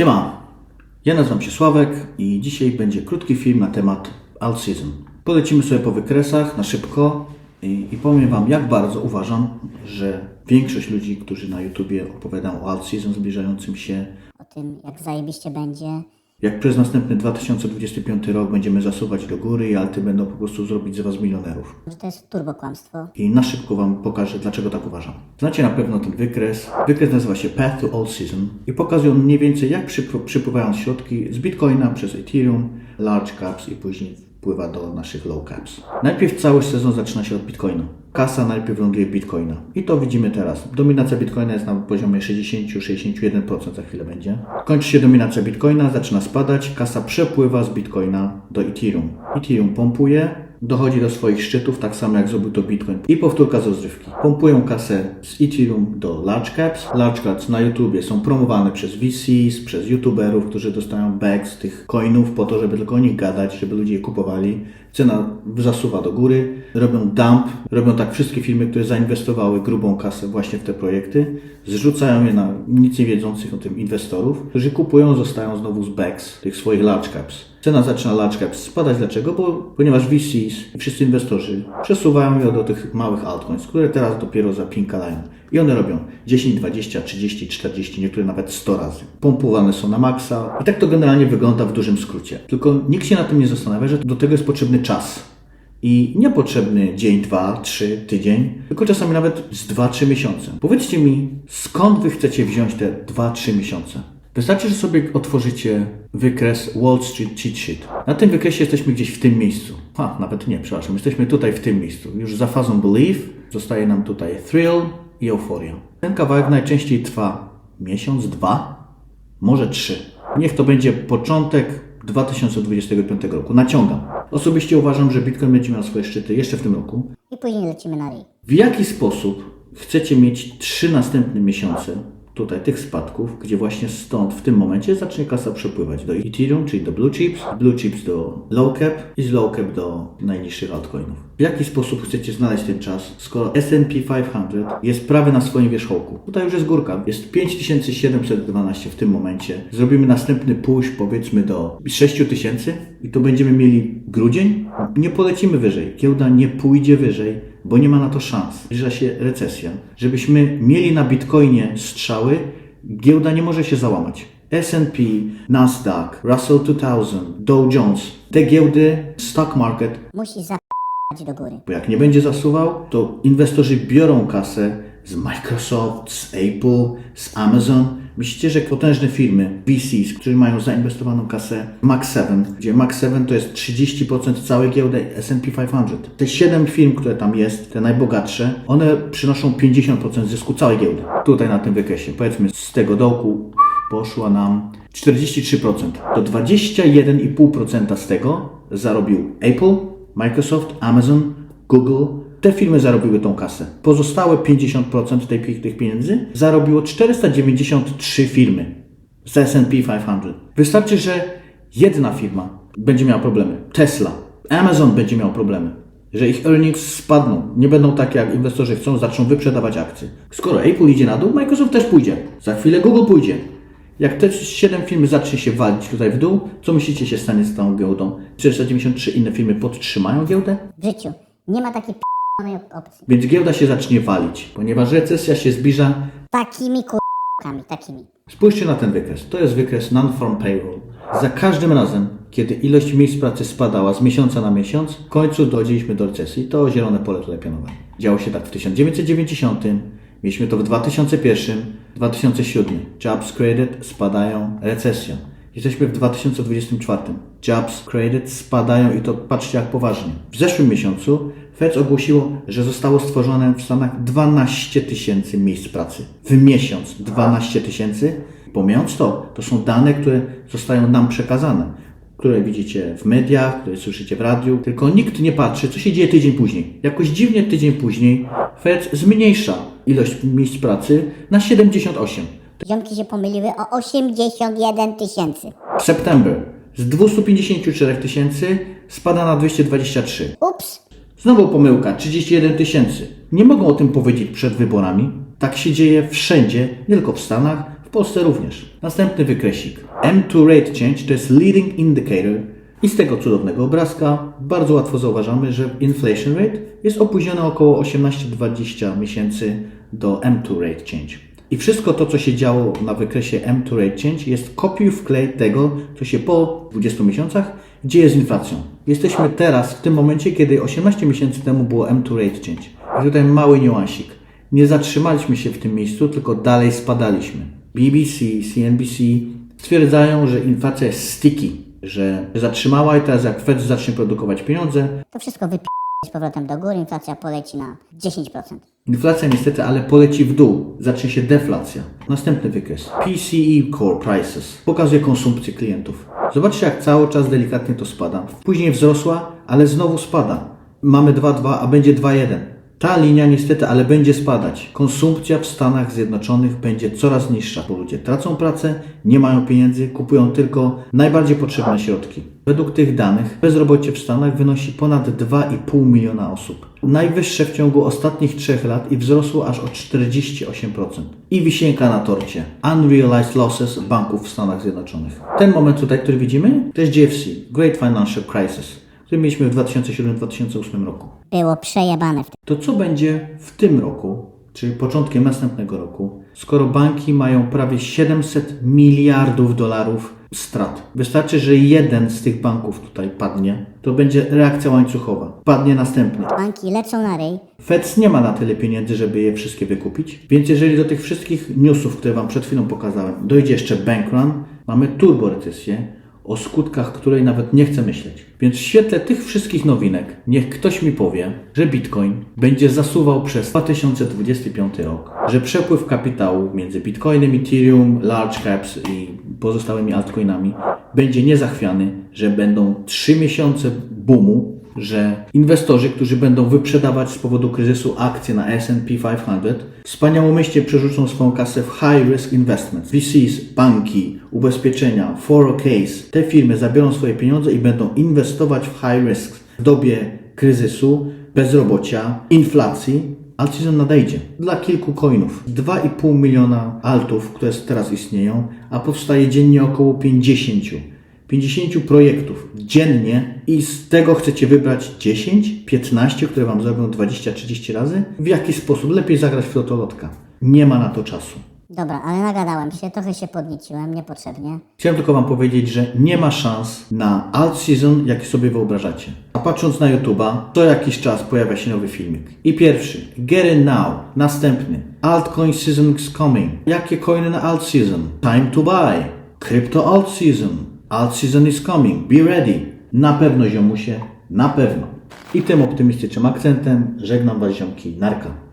Siema, ja nazywam się Sławek i dzisiaj będzie krótki film na temat Alt Season. Polecimy sobie po wykresach na szybko i, i powiem Wam, jak bardzo uważam, że większość ludzi, którzy na YouTubie opowiadają o Alt Season zbliżającym się, o tym, jak zajebiście będzie. Jak przez następny 2025 rok będziemy zasuwać do góry i alty będą po prostu zrobić z Was milionerów. To jest turbo kłamstwo. I na szybko Wam pokażę, dlaczego tak uważam. Znacie na pewno ten wykres. Wykres nazywa się Path to All Season i pokazuje on mniej więcej, jak przyp- przypływają środki z Bitcoina przez Ethereum, Large Caps i później wpływa do naszych Low Caps. Najpierw cały sezon zaczyna się od Bitcoina. Kasa najpierw ląduje Bitcoina. I to widzimy teraz. Dominacja Bitcoina jest na poziomie 60-61% za chwilę będzie. Kończy się dominacja Bitcoina, zaczyna spadać, kasa przepływa z Bitcoina do Ethereum. Ethereum pompuje, dochodzi do swoich szczytów, tak samo jak zrobił to Bitcoin. I powtórka z rozrywki. Pompują kasę z Ethereum do Large Caps. Large Caps na YouTubie są promowane przez VCs, przez YouTuberów, którzy dostają bags tych coinów po to, żeby tylko o nich gadać, żeby ludzie je kupowali. Cena zasuwa do góry, robią dump, robią tak wszystkie firmy, które zainwestowały grubą kasę właśnie w te projekty, zrzucają je na nic nie wiedzących o tym inwestorów, którzy kupują, zostają znowu z bags tych swoich large caps. Cena zaczyna large caps spadać. Dlaczego? Bo, ponieważ VCs i wszyscy inwestorzy przesuwają ją do tych małych altcoins, które teraz dopiero zapinkalają. I one robią 10, 20, 30, 40, niektóre nawet 100 razy. Pompowane są na maksa. I tak to generalnie wygląda w dużym skrócie. Tylko nikt się na tym nie zastanawia, że do tego jest potrzebny czas. I niepotrzebny dzień, dwa, trzy, tydzień, tylko czasami nawet z dwa, trzy miesiące. Powiedzcie mi, skąd wy chcecie wziąć te dwa, trzy miesiące? Wystarczy, że sobie otworzycie wykres Wall Street Cheat Sheet. Na tym wykresie jesteśmy gdzieś w tym miejscu. A, nawet nie, przepraszam. Jesteśmy tutaj w tym miejscu. Już za fazą Belief zostaje nam tutaj Thrill i Euphoria. Ten kawałek najczęściej trwa miesiąc, dwa, może trzy. Niech to będzie początek 2025 roku. Naciągam. Osobiście uważam, że Bitcoin będzie miał swoje szczyty jeszcze w tym roku. I później lecimy na ryj. W jaki sposób chcecie mieć trzy następne miesiące tutaj tych spadków, gdzie właśnie stąd w tym momencie zacznie kasa przepływać do Ethereum, czyli do Blue Chips, Blue Chips do Low Cap i z Low Cap do najniższych altcoinów. W jaki sposób chcecie znaleźć ten czas, skoro S&P 500 jest prawie na swoim wierzchołku? Tutaj już jest górka, jest 5712 w tym momencie. Zrobimy następny push powiedzmy do 6000 i to będziemy mieli grudzień? Nie polecimy wyżej. Giełda nie pójdzie wyżej, bo nie ma na to szans. Zbliża się recesja. Żebyśmy mieli na Bitcoinie strzały, giełda nie może się załamać. S&P, Nasdaq, Russell 2000, Dow Jones, te giełdy, stock market, Musi zapać do góry. bo jak nie będzie zasuwał, to inwestorzy biorą kasę z Microsoft, z Apple, z Amazon. Myślicie, że potężne firmy, VCs, którzy mają zainwestowaną kasę Max 7, gdzie Max 7 to jest 30% całej giełdy S&P 500. Te 7 firm, które tam jest, te najbogatsze, one przynoszą 50% zysku całej giełdy. Tutaj na tym wykresie, powiedzmy z tego dołku poszła nam 43%. To 21,5% z tego zarobił Apple, Microsoft, Amazon, Google. Te firmy zarobiły tą kasę. Pozostałe 50% tej, tych pieniędzy zarobiło 493 firmy z S&P 500. Wystarczy, że jedna firma będzie miała problemy. Tesla, Amazon będzie miał problemy. Że ich earnings spadną, nie będą takie jak inwestorzy chcą, zaczną wyprzedawać akcje. Skoro Apple idzie na dół, Microsoft też pójdzie. Za chwilę Google pójdzie. Jak te 7 firmy zacznie się walić tutaj w dół, co myślicie się stanie z tą giełdą? 493 inne firmy podtrzymają giełdę? W życiu nie ma takiej opcji. Więc giełda się zacznie walić, ponieważ recesja się zbliża. Takimi k***kami, takimi. Spójrzcie na ten wykres. To jest wykres non-farm payroll. Za każdym razem, kiedy ilość miejsc pracy spadała z miesiąca na miesiąc, w końcu dojdzieliśmy do recesji. To zielone pole tutaj pionowe. Działo się tak w 1990, mieliśmy to w 2001, 2007. Jobs created spadają, recesja. Jesteśmy w 2024. Jobs created spadają i to patrzcie jak poważnie. W zeszłym miesiącu Fed ogłosiło, że zostało stworzone w Stanach 12 tysięcy miejsc pracy. W miesiąc 12 tysięcy. Pomijając to, to są dane, które zostają nam przekazane, które widzicie w mediach, które słyszycie w radiu, tylko nikt nie patrzy, co się dzieje tydzień później. Jakoś dziwnie tydzień później Fed zmniejsza ilość miejsc pracy na 78. Ziomki się pomyliły o 81 tysięcy. September z 254 tysięcy spada na 223. Ups! Znowu pomyłka, 31 tysięcy. Nie mogą o tym powiedzieć przed wyborami. Tak się dzieje wszędzie, nie tylko w Stanach, w Polsce również. Następny wykresik. M2 Rate Change to jest Leading Indicator i z tego cudownego obrazka bardzo łatwo zauważamy, że inflation rate jest opóźnione około 18-20 miesięcy do M2 Rate Change. I wszystko to, co się działo na wykresie M2 Rate Change jest kopiuj wklej tego, co się po 20 miesiącach dzieje z inflacją. Jesteśmy teraz w tym momencie, kiedy 18 miesięcy temu było M2 Rate Change. I tutaj mały niuansik. Nie zatrzymaliśmy się w tym miejscu, tylko dalej spadaliśmy. BBC, CNBC stwierdzają, że inflacja jest sticky, że zatrzymała i teraz jak Fed zacznie produkować pieniądze, To wszystko wypi z powrotem do góry, inflacja poleci na 10%. Inflacja niestety, ale poleci w dół. Zacznie się deflacja. Następny wykres. PCE Core Prices. Pokazuje konsumpcję klientów. Zobaczcie, jak cały czas delikatnie to spada. Później wzrosła, ale znowu spada. Mamy 2,2, a będzie 2,1. Ta linia niestety, ale będzie spadać. Konsumpcja w Stanach Zjednoczonych będzie coraz niższa, bo ludzie tracą pracę, nie mają pieniędzy, kupują tylko najbardziej potrzebne środki. Według tych danych bezrobocie w Stanach wynosi ponad 2,5 miliona osób. Najwyższe w ciągu ostatnich trzech lat i wzrosło aż o 48%. I wisienka na torcie. Unrealized losses banków w Stanach Zjednoczonych. Ten moment tutaj, który widzimy, to jest GFC, Great Financial Crisis, który mieliśmy w 2007-2008 roku. Było przejebane. To co będzie w tym roku, czyli początkiem następnego roku, skoro banki mają prawie 700 miliardów dolarów strat? Wystarczy, że jeden z tych banków tutaj padnie, to będzie reakcja łańcuchowa. Padnie następny. Banki lecą na ryj, Fed nie ma na tyle pieniędzy, żeby je wszystkie wykupić, więc jeżeli do tych wszystkich newsów, które Wam przed chwilą pokazałem, dojdzie jeszcze bank run, mamy turborecesję, o skutkach której nawet nie chcę myśleć. Więc w świetle tych wszystkich nowinek, niech ktoś mi powie, że Bitcoin będzie zasuwał przez 2025 rok, że przepływ kapitału między Bitcoinem, Ethereum, Large Caps i pozostałymi altcoinami będzie niezachwiany, że będą 3 miesiące boomu, że inwestorzy, którzy będą wyprzedawać z powodu kryzysu akcje na S&P 500, wspaniałomyślnie przerzucą swoją kasę w high risk investments. VCs, banki, ubezpieczenia, 401ks, te firmy zabiorą swoje pieniądze i będą inwestować w high risk w dobie kryzysu, bezrobocia, inflacji. Alt season nadejdzie dla kilku coinów. 2,5 miliona altów, które teraz istnieją, a powstaje dziennie około 50. 50 projektów dziennie i z tego chcecie wybrać 10, 15, które Wam zrobią 20-30 razy? W jaki sposób? Lepiej zagrać w totolotka. Nie ma na to czasu. Dobra, ale nagadałem się, trochę się podnieciłem, niepotrzebnie. Chciałem tylko Wam powiedzieć, że nie ma szans na alt season, jak sobie wyobrażacie. A patrząc na YouTube'a, co jakiś czas pojawia się nowy filmik. I pierwszy, get in now. Następny, altcoin season is coming. Jakie coiny na alt season? Time to buy. Crypto alt season. Alt season is coming. Be ready. Na pewno ziomusie, na pewno. I tym optymistycznym akcentem żegnam Was ziomki. Narka.